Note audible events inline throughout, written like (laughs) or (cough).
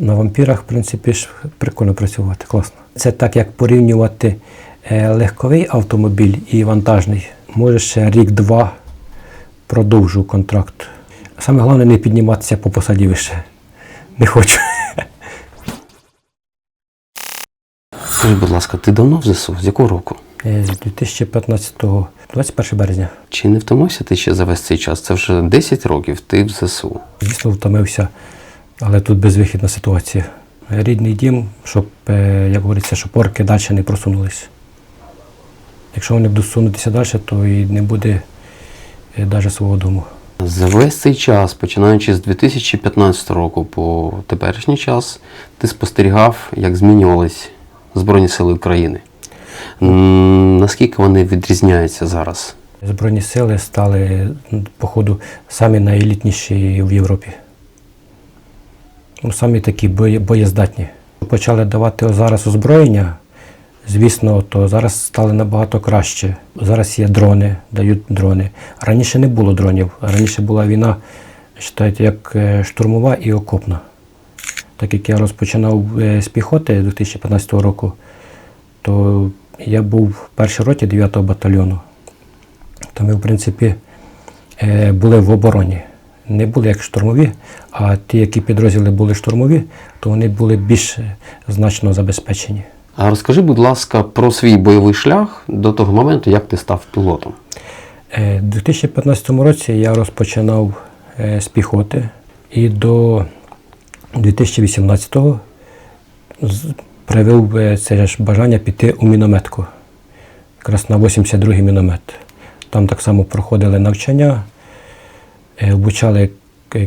На вампірах, в принципі, ж прикольно працювати, класно. Це так, як порівнювати е, легковий автомобіль і вантажний. Може ще рік-два продовжу контракт. Саме головне не підніматися по посаді вище. Не хочу. (laughs) Скажи, будь ласка, ти давно в ЗСУ? З якого року? Е, З 2015-го, 21 березня. Чи не втомився ти ще за весь цей час? Це вже 10 років ти в ЗСУ. Звісно, втомився, але тут безвихідна ситуація. Рідний дім, щоб, е, як говориться, щоб орки далі не просунулись. Якщо вони будуть сунутися далі, то і не буде навіть свого дому. За весь цей час, починаючи з 2015 року по теперішній час, ти спостерігав, як змінювались Збройні Сили України. Наскільки вони відрізняються зараз? Збройні сили стали, походу, самі найелітніші в Європі. Ну, самі такі боєздатні. Почали давати зараз озброєння, звісно, то зараз стали набагато краще. Зараз є дрони, дають дрони. Раніше не було дронів. Раніше була війна, вважайте, як е, штурмова і окопна. Так як я розпочинав е, з піхоти 2015 року, то я був в першій роті 9-го батальйону. То ми, в принципі, е, були в обороні. Не були як штурмові, а ті, які підрозділи були штурмові, то вони були більш е, значно забезпечені. А розкажи, будь ласка, про свій бойовий шлях до того моменту, як ти став пілотом. Е, У 2015 році я розпочинав е, з піхоти і до 2018-го з- проявив це ж бажання піти у мінометку, якраз на 82-й міномет. Там так само проходили навчання, обучали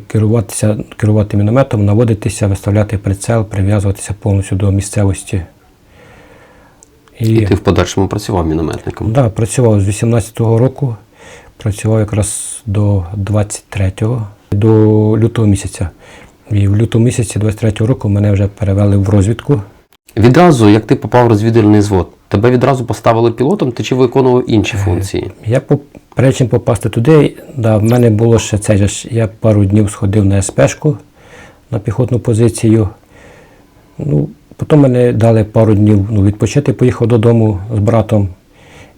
керуватися, керувати мінометом, наводитися, виставляти прицел, прив'язуватися повністю до місцевості. І ти в подальшому працював мінометником. Да, працював з 18-го року, працював якраз до 23-го, до лютого місяця. І в лютому місяці 23-го року мене вже перевели в розвідку. Відразу, як ти попав в розвідувальний звод, тебе відразу поставили пілотом, ти чи виконував інші функції? Я перед чим попасти туди, да, в мене було ще це я пару днів сходив на СПшку на піхотну позицію. Ну, потім мене дали пару днів ну, відпочити, поїхав додому з братом.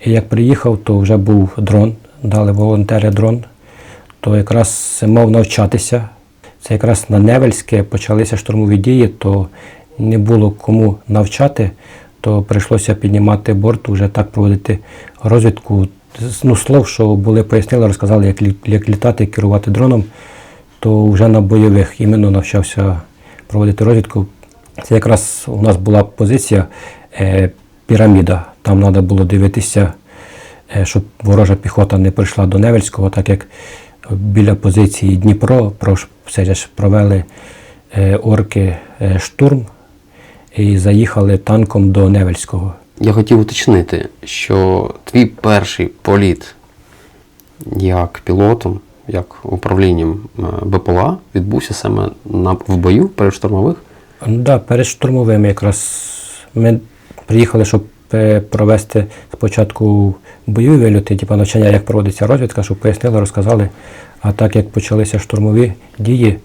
І як приїхав, то вже був дрон, дали волонтери дрон, то якраз мав навчатися. Це якраз на Невельське почалися штурмові дії, то не було кому навчати, то прийшлося піднімати борт, вже так проводити розвідку. Ну, слов, що були пояснили, розказали, як, як літати, керувати дроном, то вже на бойових іменно навчався проводити розвідку. Це якраз у нас була позиція е, піраміда. Там треба було дивитися, е, щоб ворожа піхота не прийшла до Невельського, так як біля позиції Дніпро все ж провели е, орки е, штурм і заїхали танком до Невельського. Я хотів уточнити, що твій перший політ як пілотом, як управлінням е, БПЛА відбувся саме на, в бою перед штурмових. Ну, да, перед штурмовим якраз ми приїхали, щоб е, провести спочатку бойові вильоти, типу навчання, як проводиться розвідка, щоб пояснили, розказали. А так як почалися штурмові дії,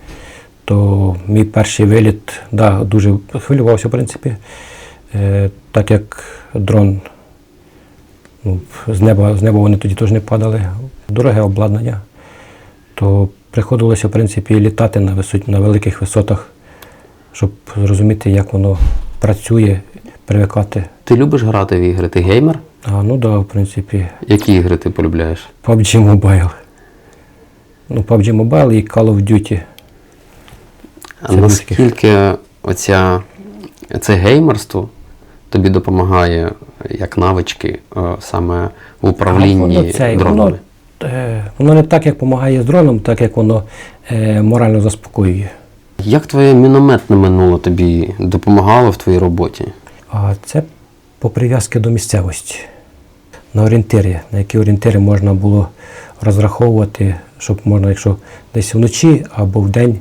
то мій перший виліт да, дуже хвилювався, в принципі. Е, так як дрон ну, з неба, з неба вони тоді теж не падали, дороге обладнання, то приходилося, в принципі, літати на, висот, на великих висотах щоб зрозуміти, як воно працює, привикати. Ти любиш грати в ігри? Ти геймер? А ну да, в принципі, Які ігри ти полюбляєш? PUBG Mobile. Ну, PUBG Mobile і Call of Duty. А Це наскільки оця, це геймерство тобі допомагає як навички е, саме в управлінні воно, дронами? воно, е, воно не так, як допомагає з дроном, так як воно е, морально заспокоює. Як твоє мінометне минуле тобі допомагало в твоїй роботі? А це по прив'язки до місцевості. На орієнтирі, на які орієнтири можна було розраховувати, щоб можна, якщо десь вночі або в день,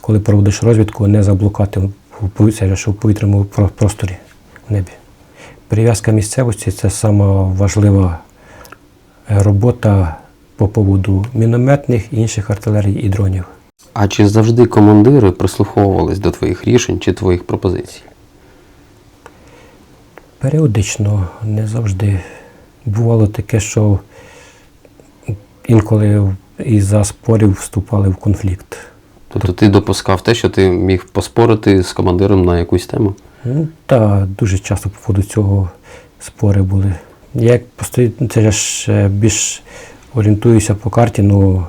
коли проводиш розвідку, не заблукати в повітряному просторі в небі. Прив'язка місцевості це сама важлива е, робота по поводу мінометних і інших артилерій і дронів. А чи завжди командири прислуховувались до твоїх рішень чи твоїх пропозицій? Періодично, не завжди. Бувало таке, що інколи із-за спорів вступали в конфлікт. Тобто ти допускав те, що ти міг поспорити з командиром на якусь тему? Ну, та дуже часто по поводу цього спори були. Як постою, це я ж більш орієнтуюся по карті, ну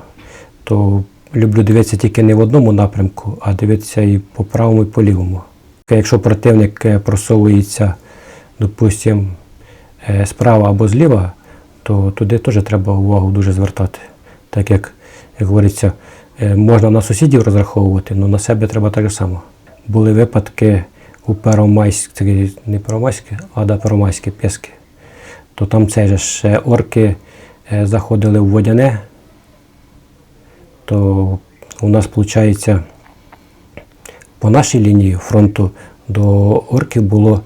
то люблю дивитися тільки не в одному напрямку, а дивитися і по правому, і по лівому. Якщо противник е, просовується, допустимо, е, справа або зліва, то туди теж треба увагу дуже звертати. Так як, як говориться, е, можна на сусідів розраховувати, але на себе треба так само. Були випадки у Первомайській, не Первомайській, а да, Первомайській Пєски. То там це ж ще орки е, заходили в водяне, то у нас виходить по нашій лінії фронту до орків було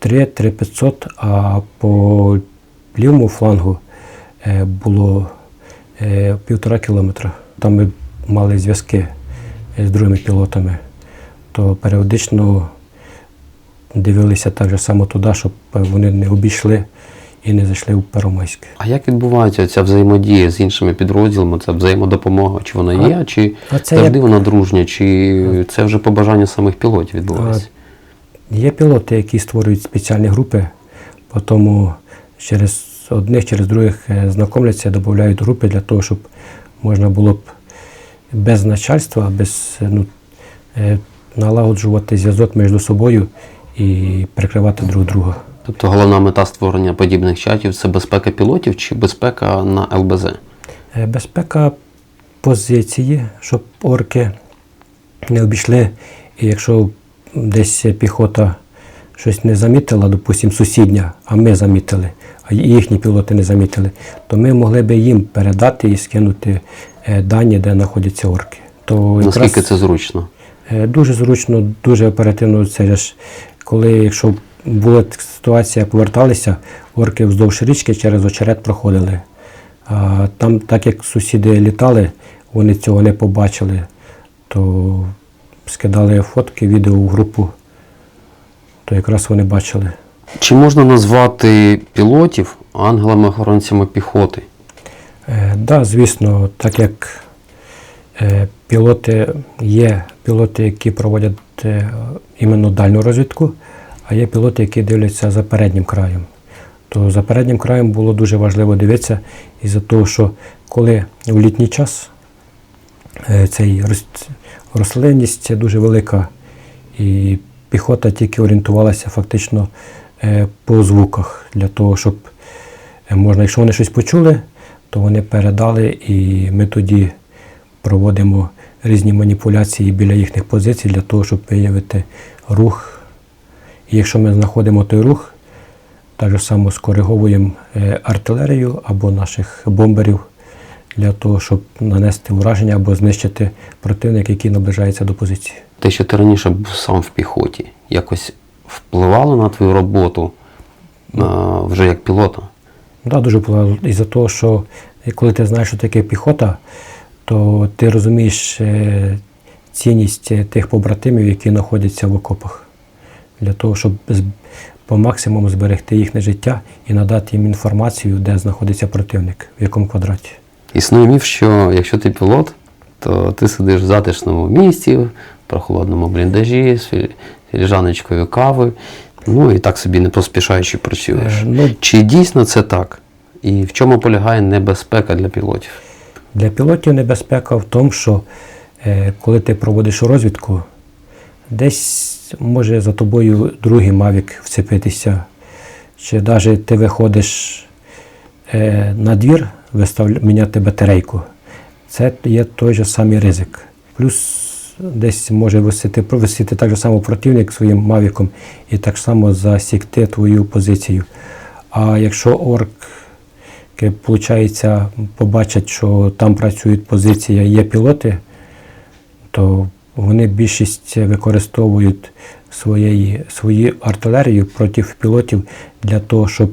3-3500, а по лівому флангу е, було е, півтора кілометра. Там ми мали зв'язки з другими пілотами, то періодично дивилися так же само туди, щоб вони не обійшли і не зайшли в Первомайське. А як відбувається ця взаємодія з іншими підрозділами, ця взаємодопомога? Чи вона є, чи а це завжди як- вона дружня, чи це вже по бажанню самих пілотів відбувається? Є пілоти, які створюють спеціальні групи, потім через одних, через других е, знайомляться, додають групи для того, щоб можна було б без начальства, без е, ну, е, налагоджувати зв'язок між собою і прикривати друг друга. Тобто головна мета створення подібних чатів це безпека пілотів чи безпека на ЛБЗ? Е, Безпека позиції, щоб орки не обійшли. І якщо десь піхота щось не замітила, допустимо, сусідня, а ми замітили, а їхні пілоти не замітили, то ми могли би їм передати і скинути е, дані, де знаходяться орки. То Наскільки це зручно? Е, Дуже зручно, дуже оперативно. Це ж коли, якщо була ситуація, поверталися, орки вздовж річки через очерет проходили. А там, так як сусіди літали, вони цього не побачили, то скидали фотки, відео в групу, то якраз вони бачили. Чи можна назвати пілотів ангелами-охоронцями піхоти? Так, да, звісно, так як е, пілоти є пілоти, які проводять е, іменно дальню розвідку, а є пілоти, які дивляться за переднім краєм. То за переднім краєм було дуже важливо дивитися із-за того, що коли в літній час е, цей рослинність дуже велика, і піхота тільки орієнтувалася фактично е, по звуках для того, щоб можна, якщо вони щось почули, то вони передали, і ми тоді проводимо різні маніпуляції біля їхніх позицій для того, щоб виявити рух. І якщо ми знаходимо той рух, так само скориговуємо е, артилерію або наших бомберів для того, щоб нанести ураження або знищити противника, який наближається до позиції. Те, що ти раніше був сам в піхоті, якось впливало на твою роботу а, вже як пілота? Да, дуже впливало. Із-за того, що коли ти знаєш, що таке піхота, то ти розумієш е, цінність е, тих побратимів, які знаходяться в окопах, для того, щоб по максимуму зберегти їхнє життя і надати їм інформацію, де знаходиться противник, в якому квадраті. Існує міф, що якщо ти пілот, то ти сидиш в затишному місці, в прохолодному бліндажі, з філіжаночкою кави, ну і так собі не поспішаючи працюєш. Е, ну, Чи дійсно це так? І в чому полягає небезпека для пілотів? Для пілотів небезпека в тому, що е, коли ти проводиш розвідку, десь може за тобою другий мавік вцепитися, чи навіть ти виходиш е, на двір вистав... міняти батарейку. Це є той же самий ризик. Плюс десь може висіти, висіти так же само противник своїм мавіком і так само засікти твою позицію. А якщо орк виходить, побачать, що там працюють позиції, є пілоти, то вони більшість використовують своєї, свою артилерію проти пілотів для того, щоб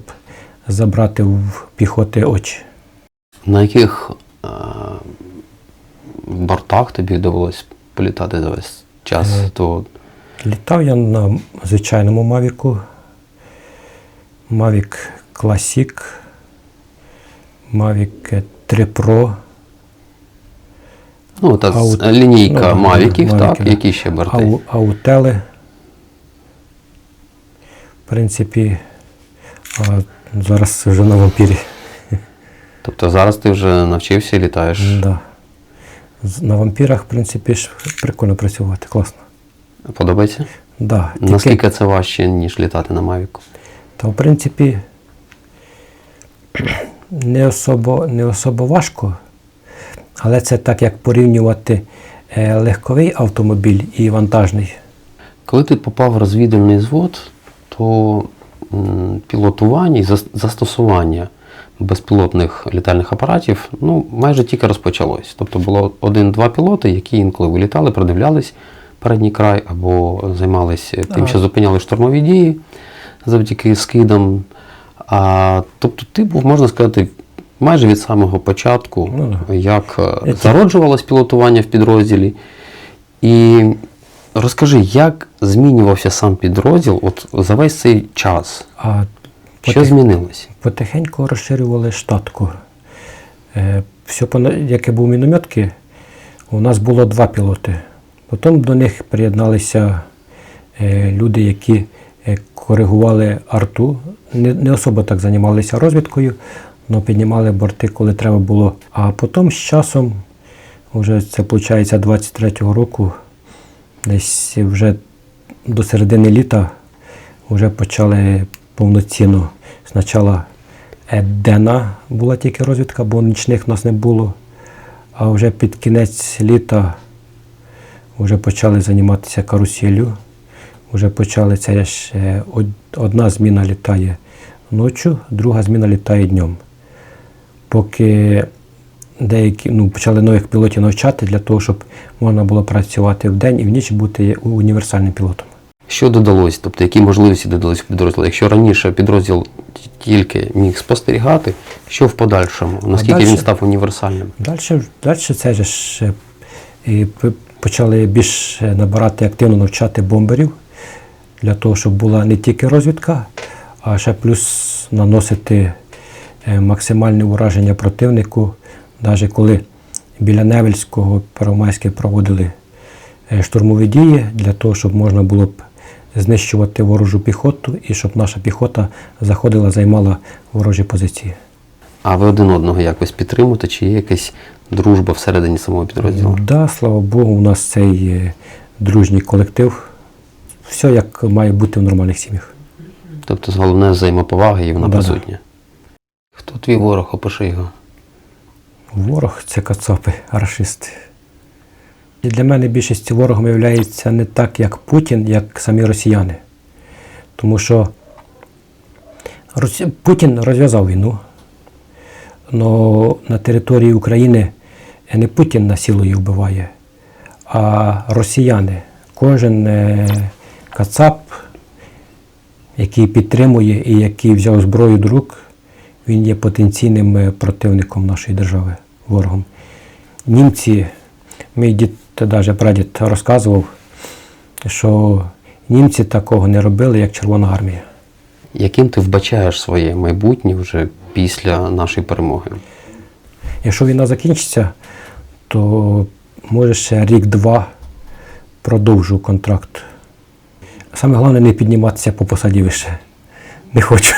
забрати в піхоти очі. На яких а, бортах тобі довелось політати за весь час, Е, то Літав я на звичайному Мавіку. Mavic Classic, Mavic 3 Pro. ну, та Ау- лінійка ну, мавіків, так, да. які ще борти? Ау, аутели. В принципі, а зараз вже на вампірі. Тобто зараз ти вже навчився і літаєш. Да. На вампірах, в принципі, ж прикольно працювати, класно. Подобається? Да, тільки- Наскільки це важче, ніж літати на Мавіку? Та в принципі не особо, не особо важко, але це так як порівнювати е, легковий автомобіль і вантажний. Коли ти попав в розвідувальний звод, то пілотування і застосування безпілотних літальних апаратів ну, майже тільки розпочалось. Тобто було один-два пілоти, які інколи вилітали, продивлялись передній край або займалися тим, що зупиняли штурмові дії завдяки скидам. А, тобто ти був, можна сказати, майже від самого початку, Ну, да. як е, Я ті- зароджувалось пілотування в підрозділі. І розкажи, як змінювався сам підрозділ от за весь цей час? А Що потих- змінилось? потихеньку розширювали штатку. Е, Все, як і був мінометки, у нас було два пілоти. Потім до них приєдналися е, люди, які е, коригували арту. Не, не особо так займалися розвідкою, але піднімали борти, коли треба було. А потім з часом, вже це виходить 23-го року, десь вже до середини літа вже почали повноцінно. Спочатку е, денна була тільки розвідка, бо нічних нас не було. А вже під кінець літа вже почали займатися каруселью. Вже почали це ж е, одна зміна літає ночі, друга зміна літає днем. Поки деякі ну, почали нових пілотів навчати для того, щоб можна було працювати вдень і в ніч бути універсальним пілотом. Що додалось? Тобто, які можливості додались підрозділу? Якщо раніше підрозділ тільки міг спостерігати, що в подальшому? Наскільки дальше? він став універсальним? Далі, далі це ж і почали більш набирати активно навчати бомберів для того, щоб була не тільки розвідка, а ще плюс наносити е, максимальне ураження противнику, навіть коли біля Невельського Первомайське проводили е, штурмові дії для того, щоб можна було б знищувати ворожу піхоту і щоб наша піхота заходила, займала ворожі позиції. А ви один одного якось підтримуєте? Чи є якась дружба всередині самого підрозділу? Да, слава Богу, у нас цей е, дружній колектив. Все як має бути в нормальних сім'ях. Тобто головне взаємоповага і вона Да-да. присутня. Хто твій ворог? Опиши його. Ворог це кацапи, рашисти. І для мене більшість ворогом є не так, як Путін, як самі росіяни. Тому що Росі- Путін розв'язав війну. але на території України не Путін насилує вбиває, а росіяни. Кожен е, кацап, який підтримує і який взяв зброю до рук, він є потенційним е, противником нашої держави, ворогом. Німці, мій дід, навіть прадід розказував, що німці такого не робили, як Червона армія. Яким ти вбачаєш своє майбутнє вже після нашої перемоги? Якщо війна закінчиться, то може ще рік-два продовжу контракт. Саме головне не підніматися по посаді вище. Не хочу.